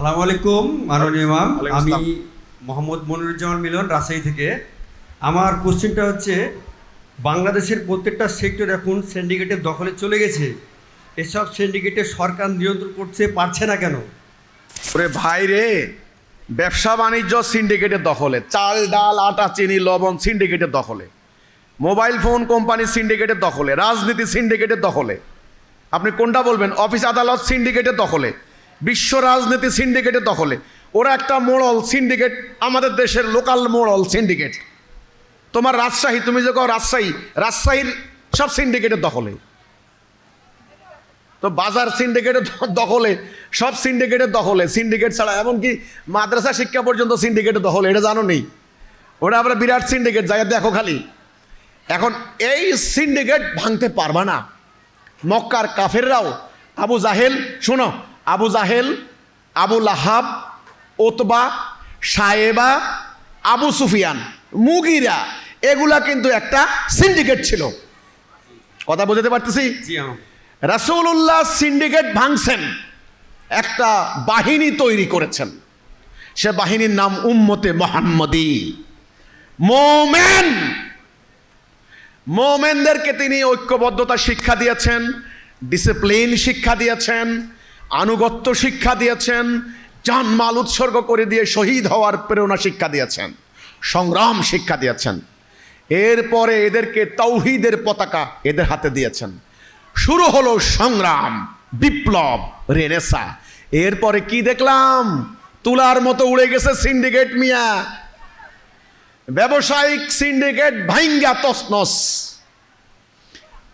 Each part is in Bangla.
সালাম আলাইকুম মাননীয় ইমাম। আমি মোহাম্মদ মনিরুজ্জামান মিলন রাজশাহী থেকে। আমার কোশ্চেনটা হচ্ছে বাংলাদেশের প্রত্যেকটা সেক্টর এখন সিন্ডিকেটের দখলে চলে গেছে। এসব সিন্ডিকেটে সরকার নিয়ন্ত্রণ করতে পারছে না কেন? ওরে ভাই রে ব্যবসা বাণিজ্য সিন্ডিকেটের দখলে চাল ডাল আটা চিনি লবণ সিন্ডিকেটের দখলে মোবাইল ফোন কোম্পানি সিন্ডিকেটের দখলে রাজনীতি সিন্ডিকেটের দখলে। আপনি কোনটা বলবেন? অফিস আদালত সিন্ডিকেটের দখলে। বিশ্ব রাজনীতি সিন্ডিকেটের দখলে। ওরা একটা মোড়ল সিন্ডিকেট আমাদের দেশের লোকাল মোড়ল সিন্ডিকেট তোমার রাজশাহী, তুমি যে কও রাজশাহী, রাজশাহীর সব সিন্ডিকেটের দখলে। তো বাজার সিন্ডিকেটের দখলে, সব সিন্ডিকেটের দখলে। সিন্ডিকেট ছাড়া, এমনকি মাদ্রাসা শিক্ষা পর্যন্ত সিন্ডিকেটের দখলে, এটা জানো নেই? ওটা আমরা বিরাট সিন্ডিকেট জায়গা দেখো খালি। এখন এই সিন্ডিকেট ভাঙতে পারবা না। মক্কার কাফেররাও, আবু জাহেল, শোনো আবু জাহেল আবু লাহাব ওতবা সায়েবা আবু সুফিয়ান মুগিরা এগুলা কিন্তু একটা সিন্ডিকেট ছিল। কথা বুঝতে পারতেছি? জি ইমাম রাসূলুল্লাহ সিন্ডিকেট ভাঙছেন একটা বাহিনী তৈরি করেছেন। সে বাহিনীর নাম উম্মতে মোহাম্মদী। মোমেন! মোমেনদেরকে তিনি ঐক্যবদ্ধতা শিক্ষা দিয়েছেন ডিসিপ্লিন শিক্ষা দিয়েছেন আনুগত্য শিক্ষা দিয়েছেন, জানমাল উৎসর্গ করে দিয়ে শহীদ হওয়ার প্রেরণা শিক্ষা দিয়েছেন, সংগ্রাম শিক্ষা দিয়েছেন। এরপরে এদেরকে তৌহিদের পতাকা এদের হাতে দিয়েছেন। শুরু হলো সংগ্রাম, বিপ্লব, রেনেসা। এরপরে কি দেখলাম? তুলার মতো উড়ে গেছে সিন্ডিকেট মিয়া। ব্যবসায়িক সিন্ডিকেট ভাইঙ্গা তসনস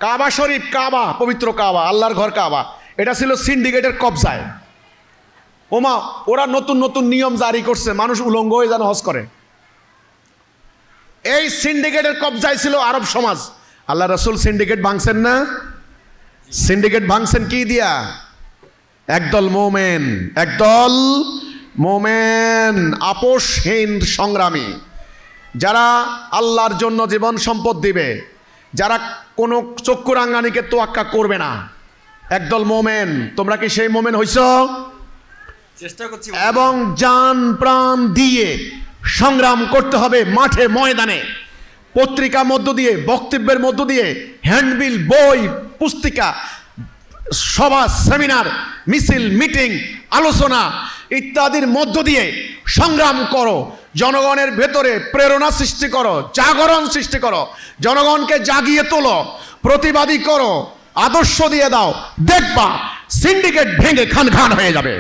কাবা শরীফ, কাবা, পবিত্র কাবা, আল্লাহর ঘর কাবা। এটা ছিল সিন্ডিকেটের কবজায়। ওমা, ওরা নতুন নতুন নিয়ম জারি করছে, মানুষ উলঙ্গ হয়ে যেন হজ করে। এই সিন্ডিকেটের কবজায় ছিল আরব সমাজ। আল্লাহ রসুল সিন্ডিকেট ভাঙছেন না? সিন্ডিকেট ভাঙছেন কি দিয়া? একদল মোমেন একদল মোমেন, আপোষহীন সংগ্রামী। যারা আল্লাহর জন্য জীবন সম্পদ দিবে, যারা কোনো চক্ষু রাঙ্গানিকে তোয়াক্কা করবে না। একদল মোমেন তোমরা কি সেই মোমেন হইছ? চেষ্টা করছি এবং জান প্রাণ দিয়ে সংগ্রাম করতে হবে মাঠে ময়দানে। পত্রিকা মধ্য দিয়ে বক্তব্যের মধ্য দিয়ে হ্যান্ডবিল বই পুস্তিকা সভা সেমিনার মিছিল মিটিং আলোচনা ইত্যাদির মধ্য দিয়ে সংগ্রাম করো। জনগণের ভেতরে প্রেরণা সৃষ্টি করো জাগরণ সৃষ্টি করো। জনগণকে জাগিয়ে তোলো প্রতিবাদী করো আদর্শ দিয়ে দাও দেখবা সিন্ডিকেট ভেঙে খান খান হয়ে যাবে।